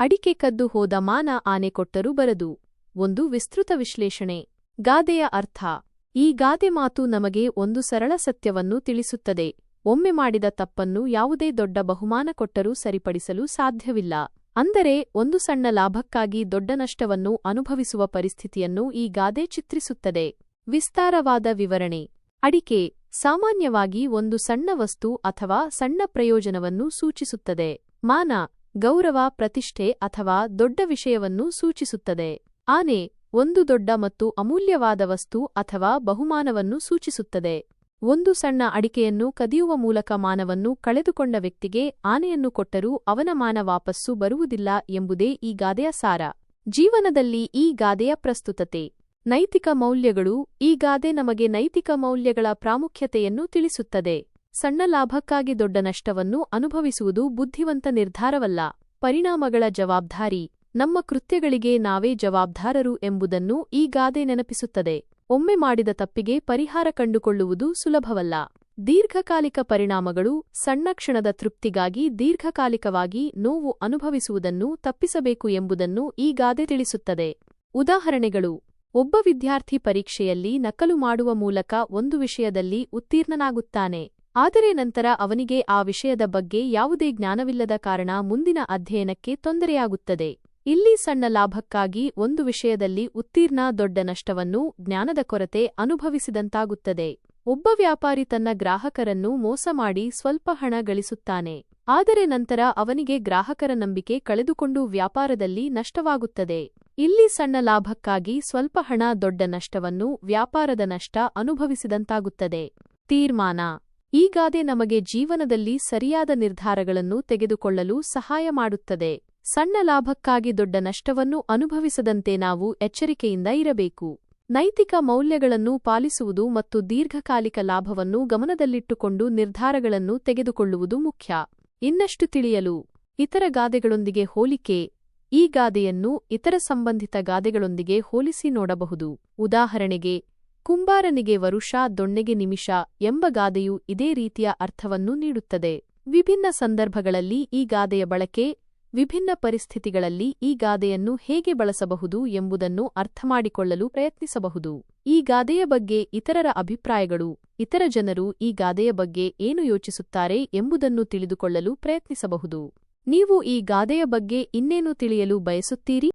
ಅಡಿಕೆ ಕದ್ದು ಹೋದ ಮಾನ ಆನೆ ಕೊಟ್ಟರೂ ಬರದು. ಒಂದು ವಿಸ್ತೃತ ವಿಶ್ಲೇಷಣೆ. ಗಾದೆಯ ಅರ್ಥ. ಈ ಗಾದೆ ಮಾತು ನಮಗೆ ಒಂದು ಸರಳ ಸತ್ಯವನ್ನು ತಿಳಿಸುತ್ತದೆ. ಒಮ್ಮೆ ಮಾಡಿದ ತಪ್ಪನ್ನು ಯಾವುದೇ ದೊಡ್ಡ ಬಹುಮಾನ ಕೊಟ್ಟರೂ ಸರಿಪಡಿಸಲು ಸಾಧ್ಯವಿಲ್ಲ. ಅಂದರೆ, ಒಂದು ಸಣ್ಣ ಲಾಭಕ್ಕಾಗಿ ದೊಡ್ಡ ನಷ್ಟವನ್ನು ಅನುಭವಿಸುವ ಪರಿಸ್ಥಿತಿಯನ್ನು ಈ ಗಾದೆ ಚಿತ್ರಿಸುತ್ತದೆ. ವಿಸ್ತಾರವಾದ ವಿವರಣೆ. ಅಡಿಕೆ ಸಾಮಾನ್ಯವಾಗಿ ಒಂದು ಸಣ್ಣ ವಸ್ತು ಅಥವಾ ಸಣ್ಣ ಪ್ರಯೋಜನವನ್ನು ಸೂಚಿಸುತ್ತದೆ. ಮಾನ ಗೌರವ, ಪ್ರತಿಷ್ಠೆ ಅಥವಾ ದೊಡ್ಡ ವಿಷಯವನ್ನು ಸೂಚಿಸುತ್ತದೆ. ಆನೆ ಒಂದು ದೊಡ್ಡ ಮತ್ತು ಅಮೂಲ್ಯವಾದ ವಸ್ತು ಅಥವಾ ಬಹುಮಾನವನ್ನು ಸೂಚಿಸುತ್ತದೆ. ಒಂದು ಸಣ್ಣ ಅಡಿಕೆಯನ್ನು ಕದಿಯುವ ಮೂಲಕ ಮಾನವನ್ನು ಕಳೆದುಕೊಂಡ ವ್ಯಕ್ತಿಗೆ ಆನೆಯನ್ನು ಕೊಟ್ಟರೂ ಅವನ ಮಾನ ವಾಪಸ್ಸು ಬರುವುದಿಲ್ಲ ಎಂಬುದೇ ಈ ಗಾದೆಯ ಸಾರ. ಜೀವನದಲ್ಲಿ ಈ ಗಾದೆಯ ಪ್ರಸ್ತುತತೆ. ನೈತಿಕ ಮೌಲ್ಯಗಳು ಈ ಗಾದೆ ನಮಗೆ ನೈತಿಕ ಮೌಲ್ಯಗಳ ಪ್ರಾಮುಖ್ಯತೆಯನ್ನು ತಿಳಿಸುತ್ತದೆ. ಸಣ್ಣ ಲಾಭಕ್ಕಾಗಿ ದೊಡ್ಡ ನಷ್ಟವನ್ನು ಅನುಭವಿಸುವುದು ಬುದ್ಧಿವಂತ ನಿರ್ಧಾರವಲ್ಲ. ಪರಿಣಾಮಗಳ ಜವಾಬ್ದಾರಿ. ನಮ್ಮ ಕೃತ್ಯಗಳಿಗೆ ನಾವೇ ಜವಾಬ್ದಾರರು ಎಂಬುದನ್ನು ಈ ಗಾದೆ ನೆನಪಿಸುತ್ತದೆ. ಒಮ್ಮೆ ಮಾಡಿದ ತಪ್ಪಿಗೆ ಪರಿಹಾರ ಕಂಡುಕೊಳ್ಳುವುದು ಸುಲಭವಲ್ಲ. ದೀರ್ಘಕಾಲಿಕ ಪರಿಣಾಮಗಳು ಸಣ್ಣ ಕ್ಷಣದ ತೃಪ್ತಿಗಾಗಿ ದೀರ್ಘಕಾಲಿಕವಾಗಿ ನೋವು ಅನುಭವಿಸುವುದನ್ನು ತಪ್ಪಿಸಬೇಕು ಎಂಬುದನ್ನು ಈ ಗಾದೆ ತಿಳಿಸುತ್ತದೆ. ಉದಾಹರಣೆಗಳು. ಒಬ್ಬ ವಿದ್ಯಾರ್ಥಿ ಪರೀಕ್ಷೆಯಲ್ಲಿ ನಕಲು ಮಾಡುವ ಮೂಲಕ ಒಂದು ವಿಷಯದಲ್ಲಿ ಉತ್ತೀರ್ಣನಾಗುತ್ತಾನೆ. ಆದರೆ ನಂತರ ಅವನಿಗೆ ಆ ವಿಷಯದ ಬಗ್ಗೆ ಯಾವುದೇ ಜ್ಞಾನವಿಲ್ಲದ ಕಾರಣ ಮುಂದಿನ ಅಧ್ಯಯನಕ್ಕೆ ತೊಂದರೆಯಾಗುತ್ತದೆ. ಇಲ್ಲಿ ಸಣ್ಣ ಲಾಭಕ್ಕಾಗಿ ಒಂದು ವಿಷಯದಲ್ಲಿ ಉತ್ತೀರ್ಣ ದೊಡ್ಡ ನಷ್ಟವನ್ನು ಜ್ಞಾನದ ಕೊರತೆ ಅನುಭವಿಸಿದಂತಾಗುತ್ತದೆ. ಒಬ್ಬ ವ್ಯಾಪಾರಿ ತನ್ನ ಗ್ರಾಹಕರನ್ನು ಮೋಸ ಮಾಡಿ ಸ್ವಲ್ಪ ಹಣ ಗಳಿಸುತ್ತಾನೆ. ಆದರೆ ನಂತರ ಅವನಿಗೆ ಗ್ರಾಹಕರ ನಂಬಿಕೆ ಕಳೆದುಕೊಂಡು ವ್ಯಾಪಾರದಲ್ಲಿ ನಷ್ಟವಾಗುತ್ತದೆ. ಇಲ್ಲಿ ಸಣ್ಣ ಲಾಭಕ್ಕಾಗಿ ಸ್ವಲ್ಪ ಹಣ ದೊಡ್ಡ ನಷ್ಟವನ್ನು ವ್ಯಾಪಾರದ ನಷ್ಟ ಅನುಭವಿಸಿದಂತಾಗುತ್ತದೆ. ತೀರ್ಮಾನ ಈ ಗಾದೆ ನಮಗೆ ಜೀವನದಲ್ಲಿ ಸರಿಯಾದ ನಿರ್ಧಾರಗಳನ್ನು ತೆಗೆದುಕೊಳ್ಳಲು ಸಹಾಯ ಮಾಡುತ್ತದೆ. ಸಣ್ಣ ಲಾಭಕ್ಕಾಗಿ ದೊಡ್ಡ ನಷ್ಟವನ್ನು ಅನುಭವಿಸದಂತೆ ನಾವು ಎಚ್ಚರಿಕೆಯಿಂದ ಇರಬೇಕು. ನೈತಿಕ ಮೌಲ್ಯಗಳನ್ನು ಪಾಲಿಸುವುದು ಮತ್ತು ದೀರ್ಘಕಾಲಿಕ ಲಾಭವನ್ನು ಗಮನದಲ್ಲಿಟ್ಟುಕೊಂಡು ನಿರ್ಧಾರಗಳನ್ನು ತೆಗೆದುಕೊಳ್ಳುವುದು ಮುಖ್ಯ. ಇನ್ನಷ್ಟು ತಿಳಿಯಲು, ಇತರ ಗಾದೆಗಳೊಂದಿಗೆ ಹೋಲಿಕೆ, ಈ ಗಾದೆಯನ್ನು ಇತರ ಸಂಬಂಧಿತ ಗಾದೆಗಳೊಂದಿಗೆ ಹೋಲಿಸಿ ನೋಡಬಹುದು. ಉದಾಹರಣೆಗೆ ಕುಂಬಾರನಿಗೆ ವರುಷ, ದೊಣ್ಣೆಗೆ ನಿಮಿಷ ಎಂಬ ಗಾದೆಯು ಇದೇ ರೀತಿಯ ಅರ್ಥವನ್ನು ನೀಡುತ್ತದೆ. ವಿಭಿನ್ನ ಸಂದರ್ಭಗಳಲ್ಲಿ ಈ ಗಾದೆಯ ಬಳಕೆ, ವಿಭಿನ್ನ ಪರಿಸ್ಥಿತಿಗಳಲ್ಲಿ ಈ ಗಾದೆಯನ್ನು ಹೇಗೆ ಬಳಸಬಹುದು ಎಂಬುದನ್ನು ಅರ್ಥಮಾಡಿಕೊಳ್ಳಲು ಪ್ರಯತ್ನಿಸಬಹುದು. ಈ ಗಾದೆಯ ಬಗ್ಗೆ ಇತರರ ಅಭಿಪ್ರಾಯಗಳು, ಇತರ ಜನರು ಈ ಗಾದೆಯ ಬಗ್ಗೆ ಏನು ಯೋಚಿಸುತ್ತಾರೆ ಎಂಬುದನ್ನು ತಿಳಿದುಕೊಳ್ಳಲು ಪ್ರಯತ್ನಿಸಬಹುದು. ನೀವು ಈ ಗಾದೆಯ ಬಗ್ಗೆ ಇನ್ನೇನು ತಿಳಿಯಲು ಬಯಸುತ್ತೀರಿ?